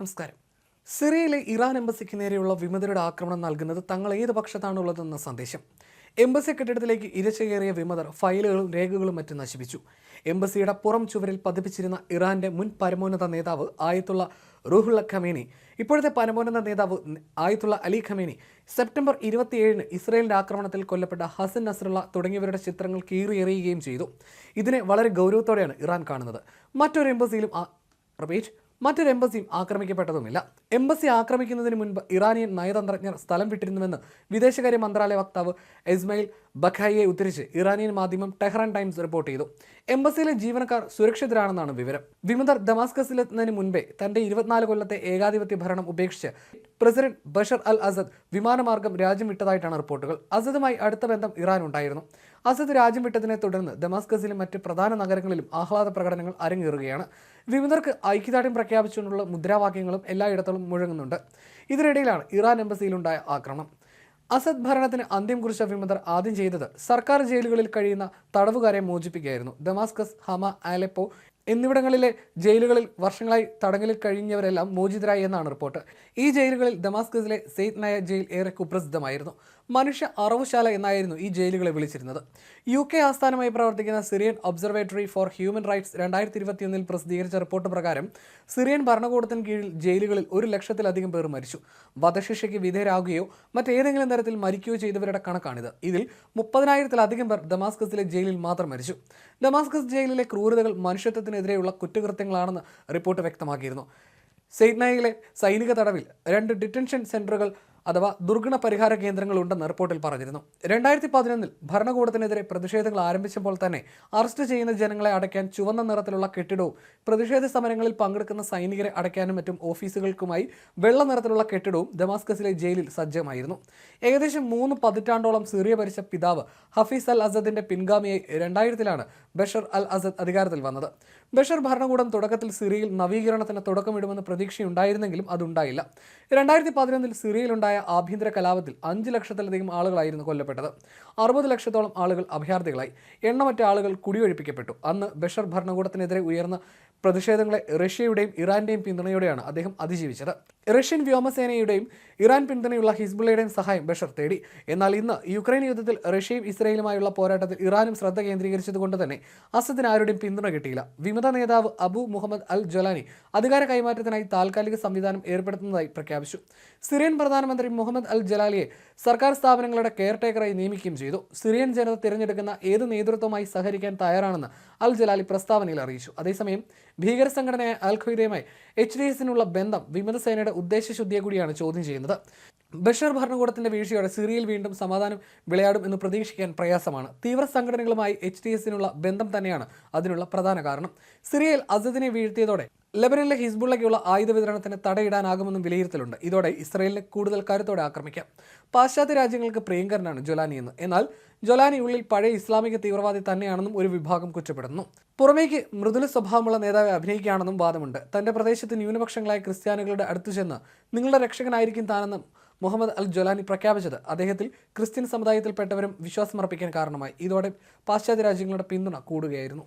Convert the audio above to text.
നമസ്കാരം. സിറിയയിലെ ഇറാൻ എംബസിക്ക് നേരെയുള്ള വിമതരുടെ ആക്രമണം നൽകുന്നത് തങ്ങൾ ഏത് പക്ഷത്താണുള്ളതെന്ന സന്ദേശം. എംബസി കെട്ടിടത്തിലേക്ക് ഇരച്ചുകയറിയ വിമതർ ഫയലുകളും രേഖകളും മറ്റും നശിപ്പിച്ചു. എംബസിയുടെ പുറം ചുവരിൽ പതിപ്പിച്ചിരുന്ന ഇറാന്റെ മുൻ പരമോന്നത നേതാവ് ആയത്തുള്ള റൂഹുള്ള ഖമേനി ഇപ്പോഴത്തെ പരമോന്നത നേതാവ് ആയത്തുള്ള അലി ഖമേനി സെപ്റ്റംബർ ഇരുപത്തിയേഴിന് ഇസ്രയേലിന്റെ ആക്രമണത്തിൽ കൊല്ലപ്പെട്ട ഹസൻ നസ്രുള്ള തുടങ്ങിയവരുടെ ചിത്രങ്ങൾ കീറിയെറിയുകയും ചെയ്തു. ഇതിനെ വളരെ ഗൗരവത്തോടെയാണ് ഇറാൻ കാണുന്നത്. മറ്റൊരു എംബസിയിലും റിപ്പീറ്റ് മറ്റൊരു എംബസിയും ആക്രമിക്കപ്പെട്ടതുമില്ല. എംബസി ആക്രമിക്കുന്നതിന് മുൻപ് ഇറാനിയൻ നയതന്ത്രജ്ഞർ സ്ഥലം വിട്ടിരുന്നുവെന്ന് വിദേശകാര്യ മന്ത്രാലയ വക്താവ് ഇസ്മയിൽ ബഖായിയെ ഉദ്ധരിച്ച് ഇറാനിയൻ മാധ്യമം ടെഹ്റാൻ ടൈംസ് റിപ്പോർട്ട് ചെയ്തു. എംബസിയിലെ ജീവനക്കാർ സുരക്ഷിതരാണെന്നാണ് വിവരം. വിമതർ ദമാസ്കസിലെത്തുന്നതിന് മുൻപേ തന്റെ ഇരുപത്തിനാല് കൊല്ലത്തെ ഏകാധിപത്യ ഭരണം ഉപേക്ഷിച്ച് പ്രസിഡന്റ് ബഷർ അൽ അസദ് വിമാനമാർഗം രാജ്യം വിട്ടതായിട്ടാണ് റിപ്പോർട്ടുകൾ. അസദുമായി അടുത്ത ബന്ധം ഇറാൻ ഉണ്ടായിരുന്നു അസദ് രാജ്യം വിട്ടതിനെ തുടർന്ന് ദമാസ്കസിലും മറ്റ് പ്രധാന നഗരങ്ങളിലും ആഹ്ലാദ പ്രകടനങ്ങൾ അരങ്ങേറുകയാണ്. വിമതർക്ക് ഐക്യദാർഢ്യം പ്രഖ്യാപിച്ചുകൊണ്ടുള്ള മുദ്രാവാക്യങ്ങളും എല്ലായിടത്തും മുഴങ്ങുന്നുണ്ട്. ഇതിനിടയിലാണ് ഇറാൻ എംബസിയിലുണ്ടായ ആക്രമണം. അസദ് ഭരണത്തിന് അന്ത്യം കുറിച്ച വിമതർ ആദ്യം ചെയ്തത് സർക്കാർ ജയിലുകളിൽ കഴിയുന്ന തടവുകാരെ മോചിപ്പിക്കുകയായിരുന്നു. ദമാസ്കസ് ഹമ ആലെപ്പോ എന്നിവിടങ്ങളിലെ ജയിലുകളിൽ വർഷങ്ങളായി തടങ്കലിൽ കഴിഞ്ഞവരെല്ലാം മോചിതരായി എന്നാണ് റിപ്പോർട്ട്. ഈ ജയിലുകളിൽ ദമാസ്കസിലെ സെയ്ദ് നയ ജയിൽ ഏറെ കുപ്രസിദ്ധമായിരുന്നു. മനുഷ്യ അറവുശാല എന്നായിരുന്നു ഈ ജയിലുകളെ വിളിച്ചിരുന്നത്. യു കെ ആസ്ഥാനമായി പ്രവർത്തിക്കുന്ന Syrian Observatory for Human Rights രണ്ടായിരത്തി ഇരുപത്തിയൊന്നിൽ പ്രസിദ്ധീകരിച്ച റിപ്പോർട്ട് പ്രകാരം സിറിയൻ ഭരണകൂടത്തിന് കീഴിൽ ജയിലുകളിൽ ഒരു ലക്ഷത്തിലധികം പേർ മരിച്ചു. വധശിക്ഷയ്ക്ക് വിധേയരാകുകയോ മറ്റേതെങ്കിലും തരത്തിൽ മരിക്കുകയോ ചെയ്തവരുടെ കണക്കാണിത്. ഇതിൽ മുപ്പതിനായിരത്തിലധികം പേർ ദമാസ്കസിലെ ജയിലിൽ മാത്രം മരിച്ചു. ദമാസ്കസ് ജയിലിലെ ക്രൂരതകൾ മനുഷ്യത്വത്തിനെതിരെയുള്ള കുറ്റകൃത്യങ്ങളാണെന്ന് റിപ്പോർട്ട് വ്യക്തമാക്കിയിരുന്നു. സെയ്റ്റ്നയിലെ സൈനിക തടവിൽ രണ്ട് ഡിറ്റൻഷൻ സെന്ററുകൾ അഥവാ ദുർഗുണ പരിഹാര കേന്ദ്രങ്ങൾ ഉണ്ടെന്ന് റിപ്പോർട്ടിൽ പറഞ്ഞിരുന്നു. രണ്ടായിരത്തി പതിനൊന്നിൽ ഭരണകൂടത്തിനെതിരെ പ്രതിഷേധങ്ങൾ ആരംഭിച്ചപ്പോൾ തന്നെ അറസ്റ്റ് ചെയ്യുന്ന ജനങ്ങളെ അടയ്ക്കാൻ ചുവന്ന നിറത്തിലുള്ള കെട്ടിടവും പ്രതിഷേധ സമരങ്ങളിൽ പങ്കെടുക്കുന്ന സൈനികരെ അടയ്ക്കാനും മറ്റും ഓഫീസുകൾക്കുമായി വെള്ള നിറത്തിലുള്ള കെട്ടിടവും ദമാസ്കസിലെ ജയിലിൽ സജ്ജമായിരുന്നു. ഏകദേശം മൂന്ന് പതിറ്റാണ്ടോളം സിറിയ ഭരിച്ച പിതാവ് ഹഫീസ് അൽ അസദിന്റെ പിൻഗാമിയായി രണ്ടായിരത്തിലാണ് ബഷർ അൽ അസദ് അധികാരത്തിൽ വന്നത്. ബഷർ ഭരണകൂടം തുടക്കത്തിൽ സിറിയയിൽ നവീകരണത്തിന് തുടക്കമിടുമെന്ന് പ്രതീക്ഷയുണ്ടായിരുന്നെങ്കിലും അതുണ്ടായില്ല. രണ്ടായിരത്തി പതിനൊന്നിൽ സിറിയയിലുണ്ടായ ആഭ്യന്തര കലാപത്തിൽ അഞ്ച് ലക്ഷത്തിലധികം ആളുകളായിരുന്നു കൊല്ലപ്പെട്ടത്. അറുപത് ലക്ഷത്തോളം ആളുകൾ അഭയാർത്ഥികളായി. എണ്ണമറ്റ ആളുകൾ കുടിയൊഴിപ്പിക്കപ്പെട്ടു. അന്ന് ബഷർ ഭരണകൂടത്തിനെതിരെ ഉയർന്ന പ്രതിഷേധങ്ങളെ റഷ്യയുടെയും ഇറാന്റെയും പിന്തുണയോടെയാണ് അദ്ദേഹം അതിജീവിച്ചത്. റഷ്യൻ വ്യോമസേനയുടെയും ഇറാൻ പിന്തുണയുള്ള ഹിസ്ബുള്ളയുടെയും സഹായം ബഷർ തേടി. എന്നാൽ ഇന്ന് യുക്രൈൻ യുദ്ധത്തിൽ റഷ്യയും ഇസ്രയേലുമായുള്ള പോരാട്ടത്തിൽ ഇറാനും ശ്രദ്ധ കേന്ദ്രീകരിച്ചതുകൊണ്ട് തന്നെ അസദിന് ആരുടെയും പിന്തുണ കിട്ടിയില്ല. വിമത നേതാവ് അബു മുഹമ്മദ് അൽ ജൊലാനി അധികാര കൈമാറ്റത്തിനായി താൽക്കാലിക സംവിധാനം ഏർപ്പെടുത്തുന്നതായി പ്രഖ്യാപിച്ചു. സിറിയൻ പ്രധാനമന്ത്രി മുഹമ്മദ് അൽ ജലാലിയെ സർക്കാർ സ്ഥാപനങ്ങളുടെ കെയർ ടേക്കറായി നിയമിക്കുകയും ചെയ്തു. സിറിയൻ ജനത തിരഞ്ഞെടുക്കുന്ന ഏത് നേതൃത്വമായി സഹകരിക്കാൻ തയ്യാറാണെന്ന് അൽ ജലാലി പ്രസ്താവനയിൽ അറിയിച്ചു. അതേസമയം ഭീകര സംഘടനയായ അൽ ഖ്വയ്ദയുമായി എച്ച് ഡി എസിനുള്ള ബന്ധം വിമതസേനയുടെ ഉദ്ദേശശുദ്ധിയെ കൂടിയാണ് ചോദ്യം ചെയ്യുന്നത്. ബഷർ ഭരണകൂടത്തിന്റെ വീഴ്ചയോടെ സിറിയയിൽ വീണ്ടും സമാധാനം വിളയാടും എന്ന് പ്രതീക്ഷിക്കാൻ പ്രയാസമാണ്. തീവ്ര സംഘടനകളുമായി എച്ച് ഡി എസിനുള്ള ബന്ധം തന്നെയാണ് അതിനുള്ള പ്രധാന കാരണം. സിറിയയിൽ അസദിനെ വീഴ്ത്തിയതോടെ ലബനനിലെ ഹിസ്ബുള്ളയ്ക്കുള്ള ആയുധ വിതരണത്തിന് തടയിടാനാകുമെന്നും വിലയിരുത്തലുണ്ട്. ഇതോടെ ഇസ്രയേലിനെ കൂടുതൽ കരുത്തോടെ ആക്രമിക്കാം. പാശ്ചാത്യ രാജ്യങ്ങൾക്ക് പ്രിയങ്കരനാണ് ജൊലാനി എന്ന്. എന്നാൽ ജൊലാനി ഉള്ളിൽ പഴയ ഇസ്ലാമിക തീവ്രവാദി തന്നെയാണെന്നും ഒരു വിഭാഗം കുറ്റപ്പെടുന്നു. പുറമേക്ക് മൃദുല സ്വഭാവമുള്ള നേതാവെ അഭിനയിക്കുകയാണെന്നും വാദമുണ്ട്. തന്റെ പ്രദേശത്ത് ന്യൂനപക്ഷങ്ങളായ ക്രിസ്ത്യാനികളുടെ അടുത്തു ചെന്ന് നിങ്ങളുടെ രക്ഷകനായിരിക്കും താനെന്നും മുഹമ്മദ് അൽ ജൊലാനി പ്രഖ്യാപിച്ചത്. അദ്ദേഹത്തിൽ ക്രിസ്ത്യൻ സമുദായത്തിൽപ്പെട്ടവരും വിശ്വാസമർപ്പിക്കാൻ കാരണമായി. ഇതോടെ പാശ്ചാത്യ രാജ്യങ്ങളുടെ പിന്തുണ കൂടുകയായിരുന്നു.